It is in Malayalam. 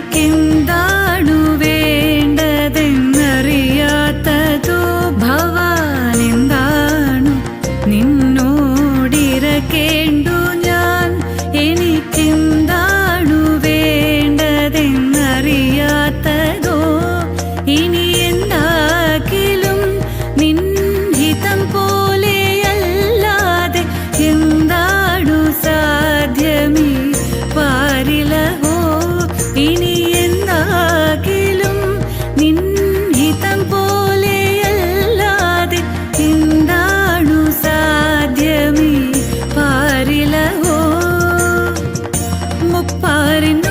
എനിക്കെന്താണു വേണ്ടതെന്നറിയാത്തതോ? നിന്നോടിരക്കേണ്ട யாரின்